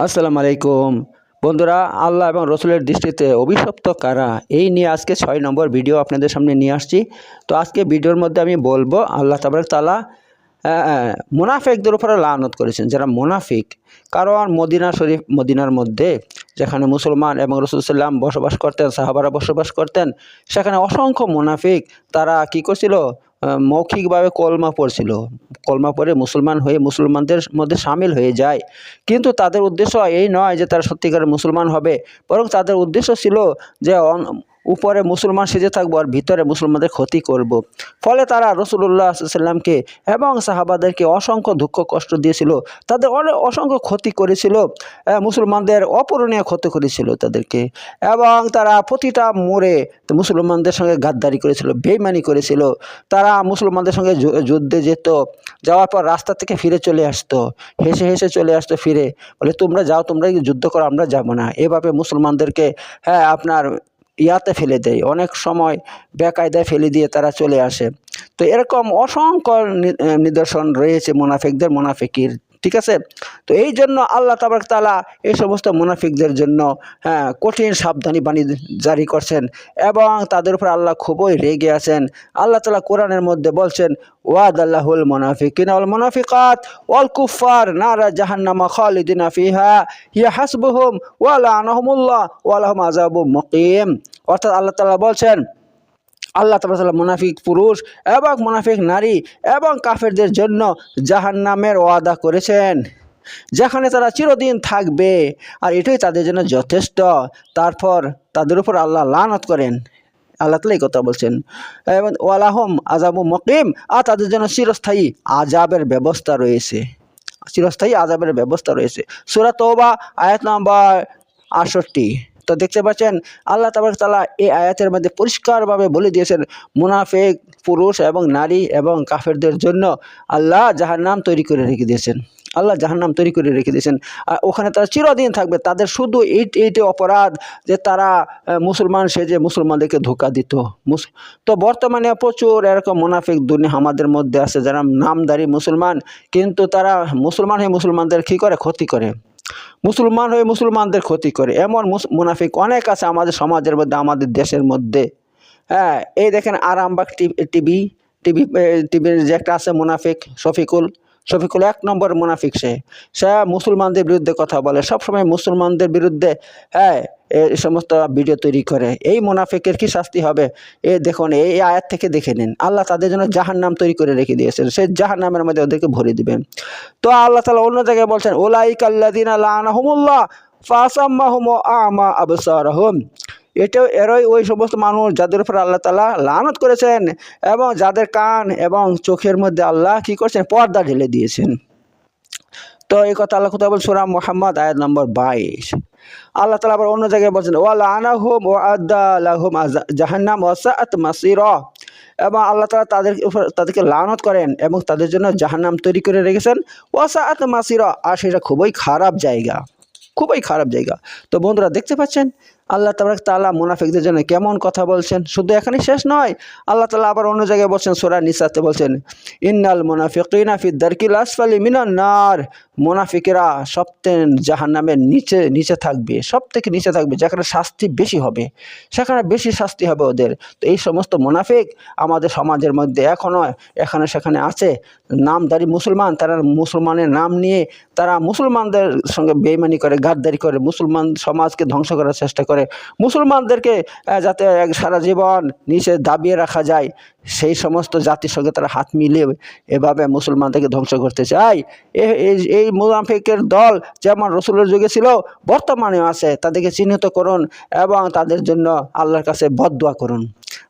আসসালামু আলাইকুম। বন্ধুরা, আল্লাহ এবং রসুলের দৃষ্টিতে অভিশপ্ত কারা? এই নিয়ে আজকে ছয় নম্বর ভিডিও আপনাদের সামনে নিয়ে আসছি। তো আজকে ভিডিওর মধ্যে আমি বলব, আল্লাহ তাবারক তালা মুনাফিকদের উপরে লানত করেছেন, যারা মুনাফিক। কারণ মদিনা শরীফ, মদিনার মধ্যে যেখানে মুসলমান এবং রসুলসাল্লাম বসবাস করতেন, সাহাবারা বসবাস করতেন, সেখানে অসংখ্য মুনাফিক তারা কি করছিল? মৌখিকভাবে কলমা পড়ছিল। কলমা পড়ে মুসলমান হয়ে মুসলমানদের মধ্যে সামিল হয়ে যায়। কিন্তু তাদের উদ্দেশ্য এই নয় যে তারা সত্যিকার মুসলমান হবে। বরং তাদের উদ্দেশ্য ছিল যে উপরে মুসলমান সেজে থাকব আর ভিতরে মুসলমানদের ক্ষতি করব। ফলে তারা রসুল্লাহ সাল্লামকে এবং সাহাবাদেরকে অসংখ্য দুঃখ কষ্ট দিয়েছিল। তাদের অনেক অসংখ্য ক্ষতি করেছিল। মুসলমানদের অপূরণীয় ক্ষতি করেছিল তাদেরকে। এবং তারা প্রতিটা মোড়ে মুসলমানদের সঙ্গে গাদ্দারি করেছিল, বেইমানি করেছিল। তারা মুসলমানদের সঙ্গে যুদ্ধে যেত, যাওয়ার পর রাস্তা থেকে ফিরে চলে আসতো। হেসে হেসে চলে আসতো ফিরে। বলে, তোমরা যাও, তোমরা যুদ্ধ করো, আমরা যাব না। এভাবে মুসলমানদেরকে হ্যাঁ আপনার ইয়াতে ফেলে দেয়। অনেক সময় বেকায়দায় ফেলে দিয়ে তারা চলে আসে। তো এরকম অসংখ্য নিদর্শন রয়েছে মুনাফিকদের, মুনাফিকির, ঠিক আছে? তো এই জন্য আল্লাহ তাবারক তালা এই সমস্ত মুনাফিকদের জন্য হ্যাঁ কঠিন সাবধানী বাণী জারি করছেন এবং তাদের উপর আল্লাহ খুবই রেগে আছেন। আল্লাহ তালা কোরআনের মধ্যে বলছেন ওয়াদ আল্লাহুল মুনাফিকিন ওয়াল মুনাফিকাত ওয়াল কুফার নারা জাহান্নামা খালিদিনা ফিহা, হিয়া হাসবুহুম ওয়া লানাহুমুল্লাহ ওয়া লাহুম আযাবুম মুকিম। অর্থাৎ আল্লাহ তাআলা বলছেন, আল্লাহ তালা মুনাফিক পুরুষ এবং মুনাফিক নারী এবং কাফেরদের জন্য জাহান্নামের ওয়াদা করেছেন, যেখানে তারা চিরদিন থাকবে আর এটাই তাদের জন্য যথেষ্ট। তারপর তাদের উপর আল্লাহ লানত করেন। আল্লাহ তালা এই কথা বলছেন, এবং ওয়ালাহম আজাবু মকিম, আর তাদের জন্য চিরস্থায়ী আজাবের ব্যবস্থা রয়েছে। চিরস্থায়ী আজাবের ব্যবস্থা রয়েছে। সুরাত তোবা আয়াত নম্বর আটষট্টি। তো দেখতে পাচ্ছেন, আল্লাহ তাবার তালা এই আয়াতের মধ্যে পরিষ্কারভাবে বলে দিয়েছেন, মুনাফেক, পুরুষ এবং নারী এবং কাফেরদের জন্য আল্লাহ যাহার নাম তৈরি করে রেখে দিয়েছেন। আল্লাহ যাহার নাম তৈরি করে রেখে দিয়েছেন। আর ওখানে তারা চিরদিন থাকবে। তাদের শুধু এই, এইটি অপরাধ যে তারা মুসলমান সেজে মুসলমানদেরকে ধোকা দিত। তো বর্তমানে প্রচুর এরকম মুনাফিক দুনিয়া আমাদের মধ্যে আছে, যারা নামদারি মুসলমান, কিন্তু তারা মুসলমান হয়ে মুসলমানদের কী করে? ক্ষতি করে। মুসলমান হয়ে মুসলমানদের ক্ষতি করে। এমন মুনাফিক অনেক আছে আমাদের সমাজের মধ্যে, আমাদের দেশের মধ্যে। হ্যাঁ এই দেখেন আরামবাগ টিভি টিভি টিভির যে একটা আছে মুনাফিক শফিকুল শফিকুল এক নম্বর মুনাফিক সে। সে মুসলমানদের বিরুদ্ধে কথা বলে। সবসময় মুসলমানদের বিরুদ্ধে হ্যাঁ এই সমস্ত ভিডিও তৈরি করে। এই মুনাফিকের কি শাস্তি হবে? এ দেখুন এই আয়াত থেকে দেখে নিন। আল্লাহ তাদের জন্য জাহান নাম তৈরি করে রেখে দিয়েছেন। সেই জাহান নামের মধ্যে ওদেরকে ভরে দিবেন। তো আল্লাহ তালা অন্য জায়গায় বলছেন ওলাইক আল্লাদিনা লানাহুমুল্লাহ ফাসাম্মাহুম আমা আবসারহুম। এটাও এরই ওই সমস্ত মানুষ যাদের উপর আল্লাহ তালা লানত করেছেন এবং যাদের কান এবং চোখের মধ্যে আল্লাহ কি করছেন? পর্দা ঢেলে দিয়েছেন। তো এই কথা আল্লাহ কোথায় বল সুরা মোহাম্মদ, আয়াত নম্বর বাইশ। আল্লাহ তালা আবার অন্য জায়গায় বলছেন ও আনাহুম ও আদাহুম জাহান্নাম ওয়াসাত মাসির। এবং আল্লাহ তালা তাদের উপর, তাদেরকে লানত করেন এবং তাদের জন্য জাহান্নাম তৈরি করে রেখেছেন। ওয়াসাত মাসির, আর সেটা খুবই খারাপ জায়গা। খুবই খারাপ জায়গা। তো বন্ধুরা, দেখতে পাচ্ছেন? আল্লাহ তাবারক তালা মুনাফিকদের জন্য কেমন কথা বলছেন? শুধু এখানে শেষ নয়, আল্লাহ তালা আবার অন্য জায়গায় বলছেন, সোরা নিসাতে বলছেন, ইন্নাল মুনাফিকিনা ফি দারকিল আসফালি মিনান নার। মুনাফিকেরা সপ্তেন জাহান্নামের নিচে নিচে থাকবে সব থেকে নিচে থাকবে, যেখানে শাস্তি বেশি হবে, সেখানে বেশি শাস্তি হবে ওদের। তো এই সমস্ত মুনাফিক আমাদের সমাজের মধ্যে এখনও এখানে সেখানে আছে। নামদারি মুসলমান, তারা মুসলমানের নাম নিয়ে, তারা মুসলমানদের সঙ্গে বেইমানি করে, গাদ্দারি করে, মুসলমান সমাজকে ধ্বংস করার চেষ্টা করে। মুসলমানদেরকে যাতে সারা জীবন নিচে দাবিয়ে রাখা যায়, সেই সমস্ত জাতির সঙ্গে তারা হাত মিলিয়ে এভাবে মুসলমানদেরকে ধ্বংস করতে চায়। এই মুনাফিকের দল যেমন রসুলের যুগে ছিল, বর্তমানেও আছে। তাদেরকে চিহ্নিত করুন এবং তাদের জন্য আল্লাহর কাছে বদদোয়া করুন।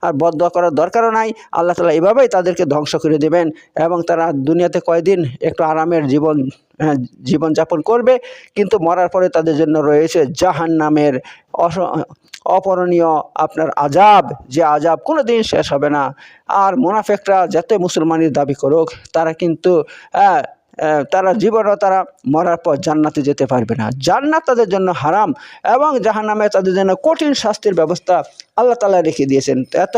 আর বদদোয়া করার দরকারও নাই। আল্লাহ তালা এভাবেই তাদেরকে ধ্বংস করে দেবেন এবং তারা দুনিয়াতে কয়দিন একটু আরামের জীবন হ্যাঁ, জীবনযাপন করবে কিন্তু মরার পরে তাদের জন্য রয়েছে জাহান নামের অস অপরণীয় আপনার আজাব যে আজাব কোনো দিন শেষ হবে না। আর মোনাফেকরা যত মুসলমানের দাবি করুক তারা কিন্তু হ্যাঁ, তারা জীবনও তারা মরার পর জান্নাতে যেতে পারবে না। জান্নাত তাদের জন্য হারাম এবং জাহান্নামে তাদের জন্য কঠিন শাস্তির ব্যবস্থা আল্লাহ তালা রেখে দিয়েছেন। এত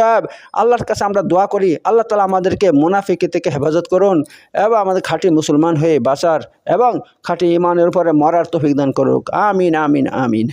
আল্লাহর কাছে আমরা দোয়া করি, আল্লাহ তালা আমাদেরকে মুনাফিকি থেকে হেফাজত করুন এবং আমাদের খাঁটি মুসলমান হয়ে বাঁচার এবং খাঁটি ইমানের উপরে মরার তৌফিক দান করুক। আমিন আমিন আমিন।